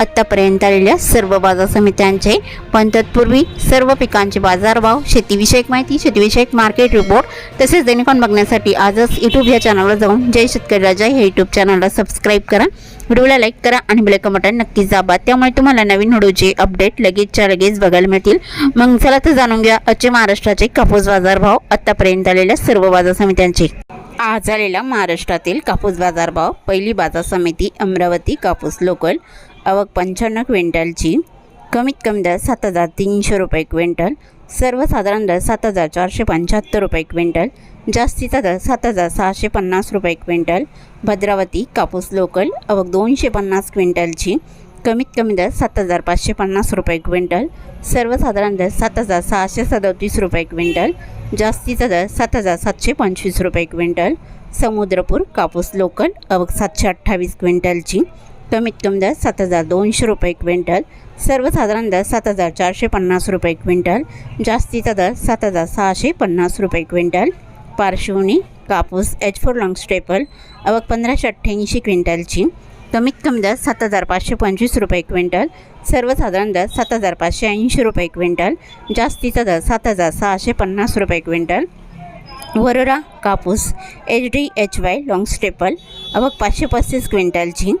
आत्तापर्यंत आलेल्या सर्व बाजार समित्यांचे पण तत्पूर्वी सर्व पिकांचे बाजारभाव शेतीविषयक माहिती शेतीविषयक मार्केट रिपोर्ट तसेच दैनिकॉन बघण्यासाठी आजच यूट्यूब या चॅनलवर जाऊन जय शेतकरी राजा ह्या यूट्यूब चॅनलला सबस्क्राईब करा. व्हिडिओला लाईक करा आणि बेल बटन नक्कीच दाबा. त्यामुळे तुम्हाला नवीन व्हिडिओचे अपडेट लगेचच्या लगेच बघायला मिळतील. मग चला तर जाणून घ्या आजचे महाराष्ट्राचे कापूस बाजारभाव आत्तापर्यंत आलेल्या सर्व बाजार समित्यांचे. आज आलेला महाराष्ट्रातील कापूस बाजारभाव पहिली बाजार समिती अमरावती कापूस लोकल आवक पंच्याण्णव क्विंटलची. कमीत कमी दर सात हजार तीनशे रुपये क्विंटल. सर्वसाधारण दर सात हजार चारशे पंच्याहत्तर रुपये क्विंटल. जास्तीचा दर सात हजार सहाशे पन्नास रुपये क्विंटल. भद्रावती कापूस लोकल आवक दोनशे पन्नास क्विंटलची. कमीत कमी दर सात हजार पाचशे पन्नास रुपये क्विंटल. सर्वसाधारण दर सात हजार सहाशे सदतीस रुपये क्विंटल. जास्तीचा दर सात हजार सातशे पंचवीस रुपये क्विंटल. समुद्रपूर कापूस लोकल अवघ सातशे अठ्ठावीस क्विंटलची. कमीत कमी दर सात हजार दोनशे रुपये क्विंटल सर्वसाधारण दर सात हजार चारशे पन्नास रुपये क्विंटल जास्तीचा दर सात हजार सहाशे पन्नास रुपये क्विंटल. पार्श्वनी कापूस एच फोर लॉंग स्टेपल अवक पंधराशे अठ्ठ्याऐंशी क्विंटलची. कमीत कमी दर सात हजार पाचशे पंचवीस रुपये क्विंटल सर्वसाधारण दर सात हजार पाचशे ऐंशी रुपये क्विंटल जास्तीचा दर सात हजार सहाशे पन्नास रुपये क्विंटल. वरोरा कापूस H D H Y long staple अवक पाचशे पस्तीस क्विंटलची.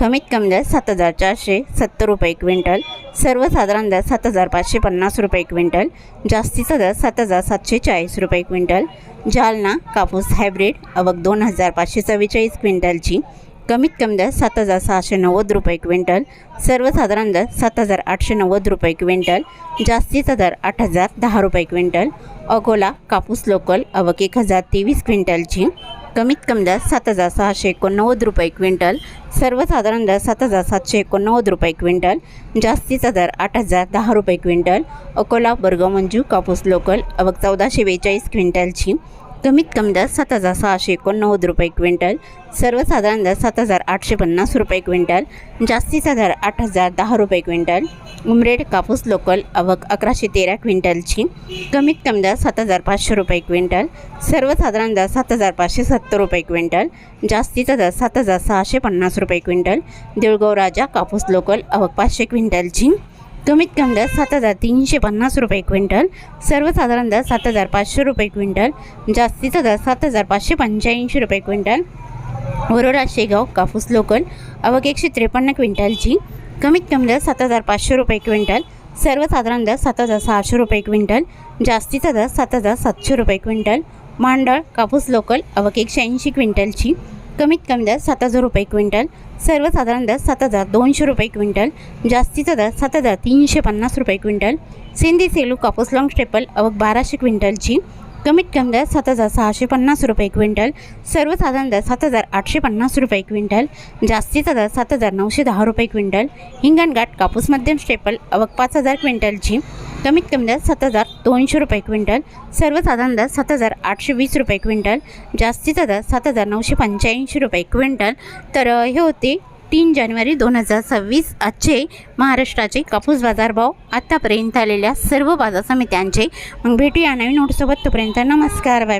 कमीत कमी दर सात हजार चारशे सत्तर रुपये क्विंटल. सर्वसाधारण दर सात हजार पाचशे पन्नास रुपये क्विंटल. जास्तीचा दर सात हजार सातशे चाळीस रुपये क्विंटल. जालना कापूस हायब्रिड अवक दोन हजार पाचशे चव्वेचाळीस क्विंटलची. कमीत कमी दर सात हजार सहाशे नव्वद रुपये क्विंटल. सर्वसाधारण दर सात हजार आठशे नव्वद रुपये क्विंटल. जास्तीचा दर आठ हजार दहा रुपये क्विंटल. अकोला कापूस लोकल अवक एक हजार तेवीस क्विंटलची. कमीत कमी दर सात हजार सहाशे एकोणनव्वद रुपये क्विंटल सर्वसाधारण दर सात हजार सातशे एकोणनव्वद रुपये क्विंटल जास्तीचा दर आठ हजार दहा रुपये क्विंटल अकोला बर्गमंजू कापूस लोकल अवघ चौदाशे बेचाळीस क्विंटलची कमीत कमी दर सात हजार सहाशे एकोणनव्वद रुपये क्विंटल सर्वसाधारण दर सात हजार आठशे पन्नास रुपये क्विंटल जास्तीचा दर आठ हजार दहा रुपये क्विंटल. उमरेड कापूस लोकल आवक अकराशे तेरा क्विंटलची कमीत कमी दर सात हजार पाचशे रुपये क्विंटल सर्वसाधारण दर सात हजार पाचशे सत्तर रुपये क्विंटल जास्तीचा दर सात हजार सहाशे पन्नास रुपये क्विंटल. देऊळगाव राजा कापूस लोकल आवक पाचशे क्विंटलची. कमीत कमी दर सात हजार तीनशे पन्नास रुपये क्विंटल सर्वसाधारण दर सात हजार पाचशे रुपये क्विंटल जास्तीचा दर सात हजार पाचशे पंच्याऐंशी रुपये क्विंटल. वरोडा शेगाव कापूस लोकल अवघ एकशे त्रेपन्न क्विंटलची कमीत कमी दर सात हजार पाचशे रुपये क्विंटल सर्वसाधारण दर सात हजार सहाशे रुपये क्विंटल जास्तीचा दर सात हजार सातशे रुपये क्विंटल. मांडळ कापूस लोकल अवघ एकशे ऐंशी क्विंटलची कमीत कमी दर सात हजार रुपये क्विंटल सर्वसाधारण दर सात हजार दोनशे रुपये क्विंटल जास्तीचा दर सात हजार तीनशे पन्नास रुपये क्विंटल सिंधी सेलू कापूस लॉंग स्टेपल अवघ बाराशे क्विंटलची कमीत कमी दर सात हजार सहाशे पन्नास रुपये क्विंटल सर्वसाधारण दर सात हजार आठशे पन्नास रुपये क्विंटल जास्तीचा दर सात हजार नऊशे दहा रुपये क्विंटल हिंगणघाट कापूस मध्यम स्टेपल अवघ पाच हजार क्विंटलची कमीत कमी दर सात हजार दोनशे रुपये क्विंटल सर्वसाधारण दर सात हजार आठशे वीस रुपये क्विंटल जास्तीचा दर सात हजार नऊशे पंच्याऐंशी रुपये क्विंटल. तर हे होते तीन जानेवारी दोन हजार सव्वीस आजचे महाराष्ट्राचे कापूस बाजारभाव. आत्तापर्यंत आलेल्या सर्व बाजार समित्यांचे. मग भेटूया नवीन नोटसोबत. तोपर्यंत नमस्कार. बाय.